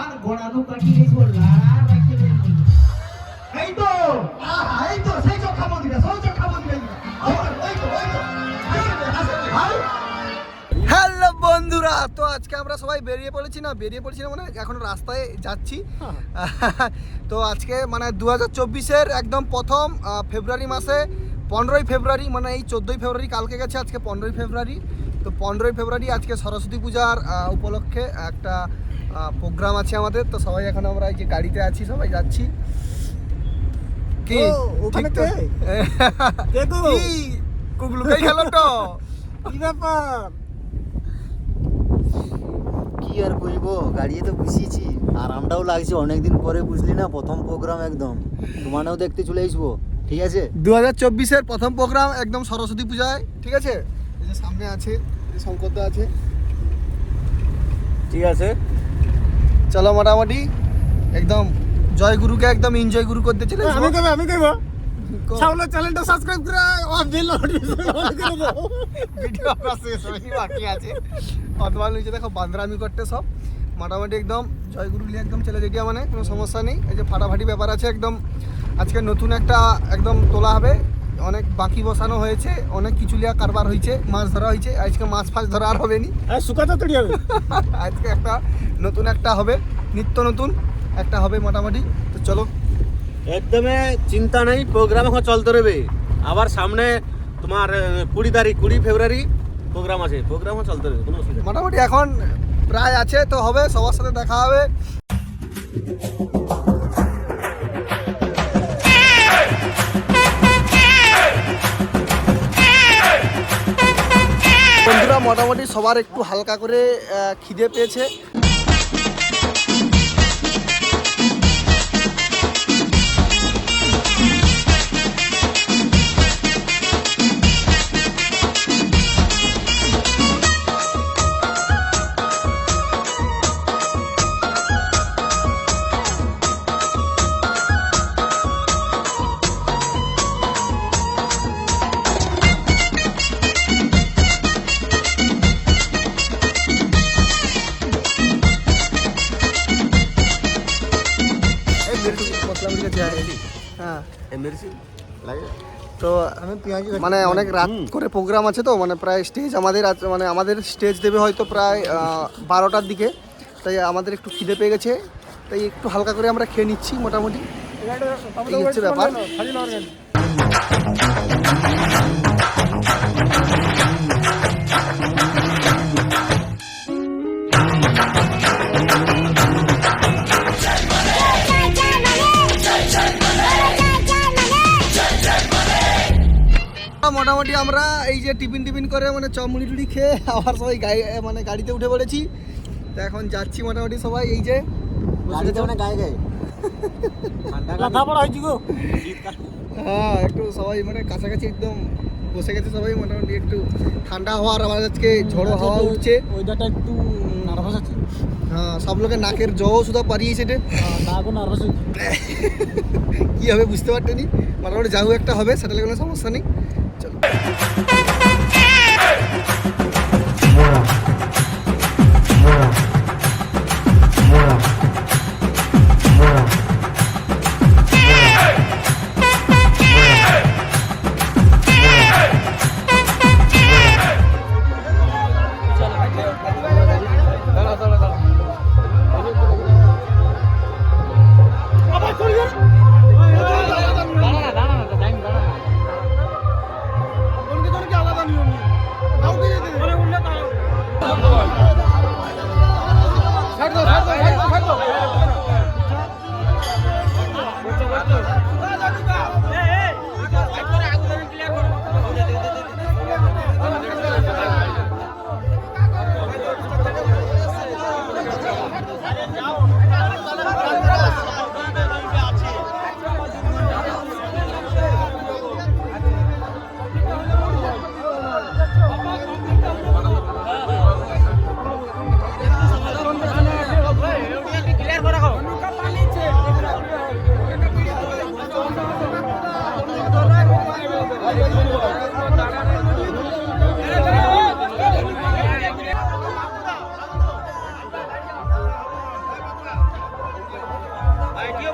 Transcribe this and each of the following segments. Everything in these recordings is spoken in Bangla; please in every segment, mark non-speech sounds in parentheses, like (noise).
আর গোড়ানো কাটি গেছে লাড়া রাখতে এই তো এই সেই মন্দিরা সেই মন্দিরা। হ্যালো বন্ধুরা তো আজকে আমরা সবাই বেরিয়ে পড়েছি না? বেরিয়ে পড়েছি না মানে এখন রাস্তায় যাচ্ছি। তো আজকে মানে দু হাজার চব্বিশের একদম প্রথম ফেব্রুয়ারি মাসে পনেরোই ফেব্রুয়ারি মানে এই চোদ্দোই ফেব্রুয়ারি কালকে গেছে আজকে পনেরোই ফেব্রুয়ারি। তো পনেরোই ফেব্রুয়ারি আজকে সরস্বতী পূজার উপলক্ষে একটা প্রোগ্রাম আছে আমাদের। তো সবাই এখন আমরা এই যে গাড়িতে আছি সবাই যাচ্ছি। কি? ওখানে ঠিক তো? (laughs) কুগলুকাই খেলো তো? কি ব্যাপার? কি আর কইব গাড়িতে তো বসিয়েছি। আরামটাও লাগছে অনেকদিন পরে বুঝলি না প্রথম প্রোগ্রাম একদম। তোমানেও দেখতে চলে আসব ঠিক আছে? দু হাজার চব্বিশের প্রথম প্রোগ্রাম একদম সরস্বতী পূজায় ঠিক আছে? এই যে সামনে আছে শঙ্করদা আছে। ঠিক আছে। চলো মোটামুটি একদম জয় গুরুকে একদম এনজয় গুরু করতে চলে আমি কইব আমি কইব কো- চ্যানেলটা সাবস্ক্রাইব করে অফ বেল ভিডিও আমরা শেষ হয়নি বাকি আছে। অথবা নিচে দেখো বান্দরামি করতে সব। মোটামুটি একদম জয় গুরুগুলি একদম চলে যেটিয়া মানে কোনো সমস্যা নেই। এই যে ফাটাফাটি ব্যাপার আছে একদম। আজকে নতুন একটা একদম তোলা হবে। অনেক বাকি বসানো হয়েছে অনেক কিছুলিয়া কারবার হয়েছে মাছ ধরা হয়েছে আজকে মাছ ফাছ ধরা আর হবে নি। আর সুকাতা হবে। (laughs) আজকে একটা নতুন একটা হবে নিত্য নতুন একটা হবে মোটামুটি। তো চলো। একদমে চিন্তা নেই প্রোগ্রাম এখন চলতে রবে আবার সামনে তোমার কুড়ি তারিখ কুড়ি ফেব্রুয়ারি প্রোগ্রাম আছে। প্রোগ্রাম চলতে রবে কোনো অসুবিধা। মোটামুটি এখন প্রায় আছে তো হবে সবার সাথে দেখা হবে। মোটামুটি সবার একটু হালকা করে খিদে পেয়েছে। মানে অনেক রাত করে প্রোগ্রাম আছে তো মানে প্রায় স্টেজ আমাদের আছে মানে আমাদের স্টেজ দেবে হয়তো প্রায় বারোটার দিকে। তাই আমাদের একটু খিদে পেয়ে গেছে তাই একটু হালকা করে আমরা খেয়ে নিচ্ছি মোটামুটি। এই হচ্ছে ব্যাপার। মোটামুটি আমরা এই যে টিফিন টিফিন করে মানে চমুড়ি টুড়ি খেয়ে (laughs) আবার সবাই গাড়ি মানে গাড়িতে উঠে পড়েছি। তো এখন যাচ্ছি মোটামুটি সবাই এই যে গাড়িতে মানে গায়ে গায়ে? হ্যাঁ একটু সবাই মানে কাছাকাছি একদম বসে গেছে সবাই মোটামুটি একটু ঠান্ডা হওয়ার আবার আজকে ঝড়ো হাওয়া উঠছে। ওইদাটা একটু নার্ভাস আছে। হ্যাঁ সব লোকের নাকের জও সুদা পারিয়েছে রে। না গো নার্ভাস কি হবে বুঝতে পারতেনি। মোটামুটি যাও একটা হবে সেটা কোনো সমস্যা নেই। Hey! (laughs)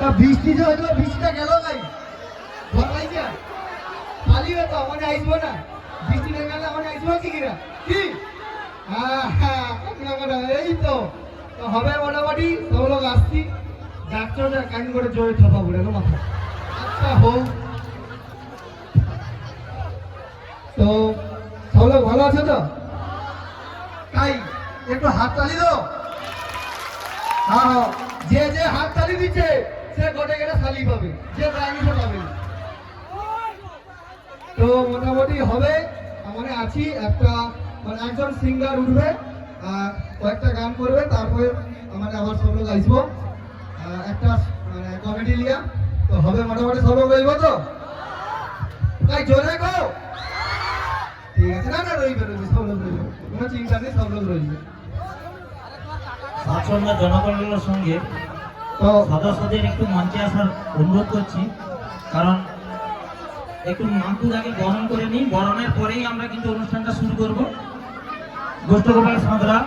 তা বৃষ্টি যে হইল বৃষ্টিটা গেল নাই? ভালো লাগছে পালিবে তো মানে আইসবো না। বৃষ্টি না গেলে মানে আইসবো কি কিরা? কি? এই তো। হবে মোটামুটি সব লোক আসছি। ডাক্তার কান করে জোরে থাপা পড়ে মাথা। আচ্ছা হোক। তো, সব লোক ভালো আছে তো? তাই একটু হাত তালি দো হ্যাঁ হ্যাঁ। যে যে হাত তালি দিচ্ছে সে গোটে গেলে শালি পাবে, যে সে পাবে। তো মোটামুটি হবে মানে আছি, একটা মানে একজন সিঙ্গার উঠবে, আর কয়েকটা গান করবে, তারপরে মানে আবার সব লোক আসব একটা মানে কমেডি লিয়া তো হবে মোটামুটি সব লোক তো? তাই জোরে গো! ঠিক আছে, না না রইবে রইবে সব লোক রইবে কোনো চিন্তা নেই সব লোক রইবে জনগণের সঙ্গে সদস্যদের একটু মঞ্চে আসার অনুরোধ করছি। কারণ একটু মাহমুদাকে বরণ করে নিই। বরণের পরেই আমরা কিন্তু অনুষ্ঠানটা শুরু করব। গোষ্ঠ গোপাল সাঁতরা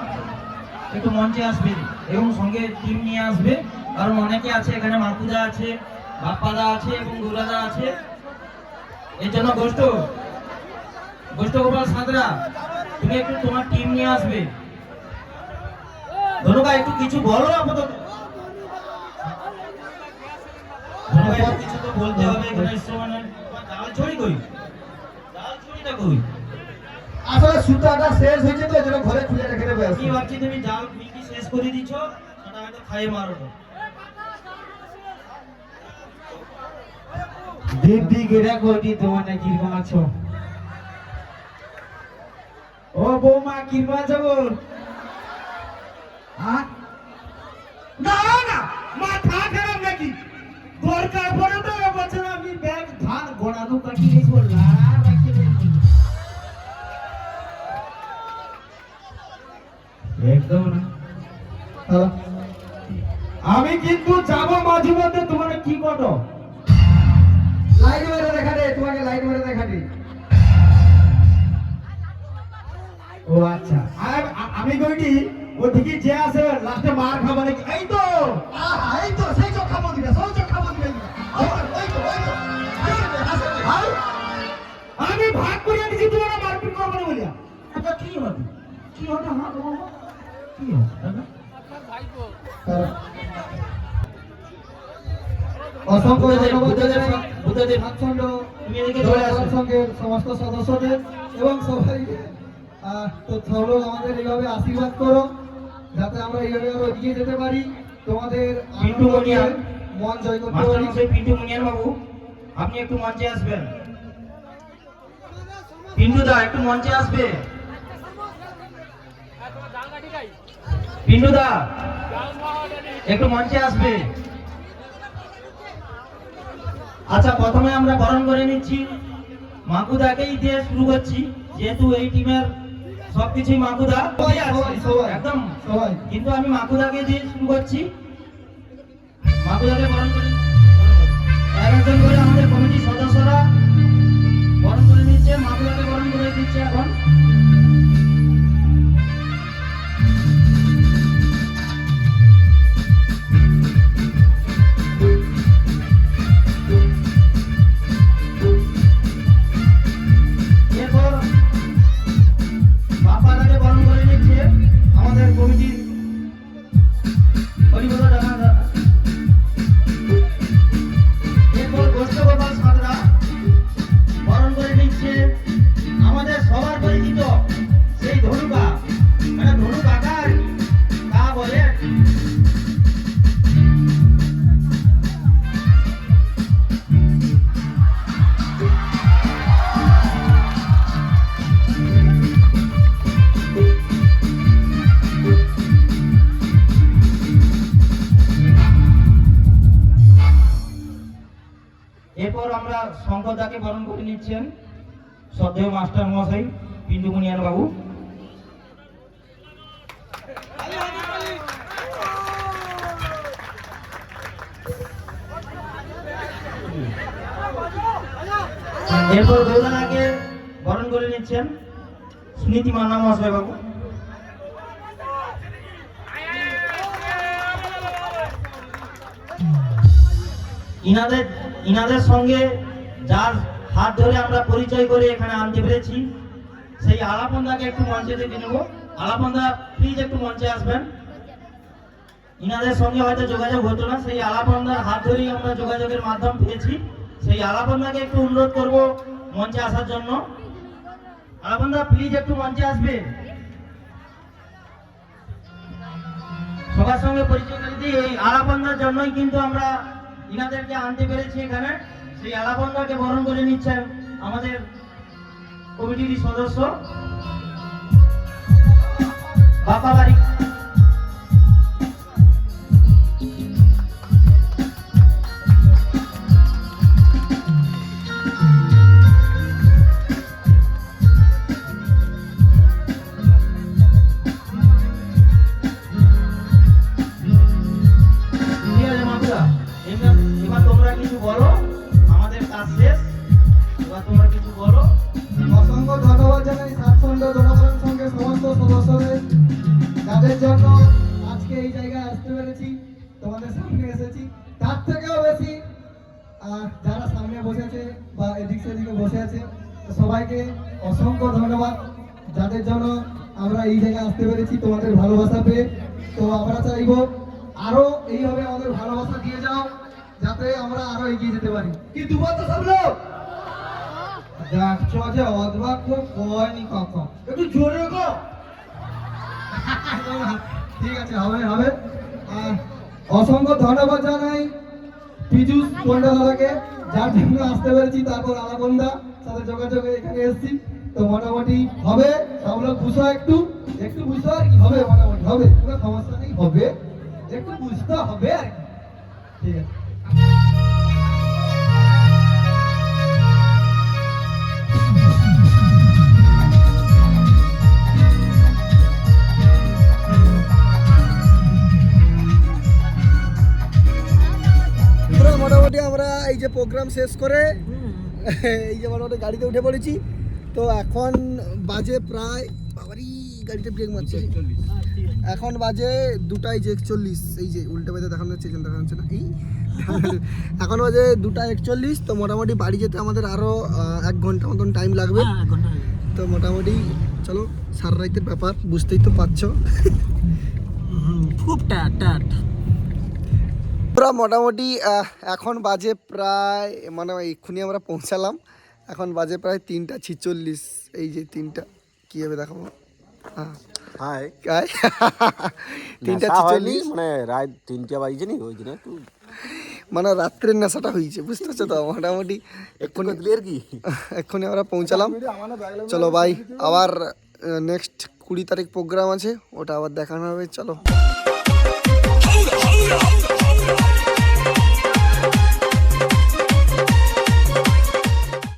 একটু মঞ্চে আসবে এবং সঙ্গে টিম নিয়ে আসবে। কারণ অনেকে আছে, এখানে মাহমুদা আছে, বাপ্পাদা আছে এবং দুলাদা আছে। এর জন্য গোষ্ঠ গোষ্ঠ গোপাল সাঁতরা, তুমি একটু তোমার টিম নিয়ে আসবে। ধনুকা, একটু কিছু বলো আপাতত ধনুকা একটু কিছু তো বলতে হবে এখানে এসছো তোমার কই ডাল ছড়িটা কই আসলে সুতাটা শেষ হয়েছে তো যেন ঘরে খুলে রেখে দেবে কি ভাবছি তুমি? ডাল বিক্রি শেষ করে দিচ্ছ সেটা হয়তো খাইয়ে মারো দিদি গেরা কইটি তোমার না কীরকম আছো? ও বৌমা কীরকম আছো গো হ্যাঁ না না মাথা খারাপ নাকি? আমি কিন্তু যাব মাঝে মধ্যে, তোমার কি কটো লাইট মেরে দেখা দে, তোমাকে লাইট মেরে দেখা দে। ও আচ্ছা আর আমি কইটি ঠিকই যে আছে লাস্টে মার খাবা নাকি? এই তো! এই তো, সেই চোখা মন্দিরা আমি ভাগ করে দিছি তোমার মারপিট করব না বলিয়া। আচ্ছা কি হবে? কি হবে? আমার বাবা? কি হবে? অসংখ্য বুদ্ধদেব তুমি সংঘের সমস্ত সদস্যদের এবং সবাইকে। তো আমাদের এইভাবে আশীর্বাদ করো যাতে আমরা এইভাবে আরও এগিয়ে যেতে পারি। তোমাদের পিন্টু। মন জয় করতে পারি। পিন্টু বাবু আপনি একটু মঞ্চে আসবেন। পিন্টু দা একটু মঞ্চে আসবে। পিন্টুদা একটু মঞ্চে আসবে। আচ্ছা প্রথমে আমরা বরণ করে নিচ্ছি। মাকুদাকেই দিয়ে শুরু করছি যেহেতু এই টিমের সবকিছুই মাকুদা। একদম। কিন্তু আমি মাকুদাকে দিয়ে শুরু করছি। মাকুদাকে বরণ করে একজন করে আমাদের কমিটির সদস্যরা দিচ্ছে এখন মাস্টার মহাশয় পিন্টু মুনিয়ান বাবু। এরপর গৌরানাকে বরণ করে নিচ্ছেন স্মৃতি মান্না মহাশয় বাবু। ইনাদের ইনাদের সঙ্গে যার হাত ধরে আমরা পরিচয় করে এখানে আনতে পেরেছি। সেই আলাপন্দাকে একটু মঞ্চে ডেকে নেব। আলাপন্দা প্লিজ একটু মঞ্চে আসবেন। ইনাদের সঙ্গে হয়তো যোগাযোগ হতো না। সেই আলাপন্দার হাত ধরেই আমরা যোগাযোগের মাধ্যম পেয়েছি। সেই আলাপন্দাকে একটু অনুরোধ করব মঞ্চে আসার জন্য। আলাপন্দা প্লিজ একটু মঞ্চে আসবে। সবার সঙ্গে পরিচয় করে দিই। এই আলাপন্দার জন্যই কিন্তু আমরা ইনাদেরকে আনতে পেরেছি এখানে। সেই আলাপন্দাকে বরণ করে নিচ্ছেন আমাদের কমিটির সদস্য। বাবা বাড়ি তোমরা কিছু বলো। আরও এইভাবে আমাদের ভালোবাসা দিয়ে যাও যাতে আমরা আরও এগিয়ে যেতে পারি। কি দুবার তো সব লোক দেখছ যে অদবা কয়নি কখন? একটু জোরে গো ঠিক আছে হবে হবে। আর অসংখ্য ধন্যবাদ জানাই পীযুষ পন্ডা দাদাকে যার জন্য আসতে পেরেছি তারপর আলাপন্দা সাথে যোগাযোগে এখানে এসেছি। তো মোটামুটি হবে সব লোক বুঝো একটু। একটু আর কি হবে মোটামুটি হবে। কোনো সমস্যা নেই হবে। একটু বুঝতে হবে আর ঠিক আছে। মোটামুটি আমরা এই যে প্রোগ্রাম শেষ করে (laughs) এই যে মোটামুটি গাড়িতে উঠে পড়েছি। তো এখন বাজে প্রায় গাড়িতে ব্রেক মারছে এখন বাজে দুটাই যে একচল্লিশ এই যে উল্টে বেঁধে দেখানো যাচ্ছে এখানে দেখানো যাচ্ছে না এই (laughs) এখন বাজে দুটা একচল্লিশ তো মোটামুটি বাড়ি যেতে আমাদের আরও এক ঘণ্টা মতন টাইম লাগবে। তো মোটামুটি চলো সার রাইতের ব্যাপার বুঝতেই তো পারছ। খুব টাট টাট আমরা মোটামুটি এখন বাজে প্রায় মানে এক্ষুনি আমরা পৌঁছালাম এখন বাজে প্রায় তিনটা ছিচল্লিশ এই যে তিনটা কীভাবে দেখাবো? হ্যাঁ হাই। তিনটা ছিচল্লিশ মানে রাত তিনটা বাজছে নি ওই একটু মানে রাত্রের নেশাটা হয়েছে বুঝতে পারছ তো? মোটামুটি এক্ষুনি কি? এক্ষুনি আমরা পৌঁছালাম। চলো ভাই আবার নেক্সট কুড়ি তারিখ প্রোগ্রাম আছে ওটা আবার দেখানো হবে চলো।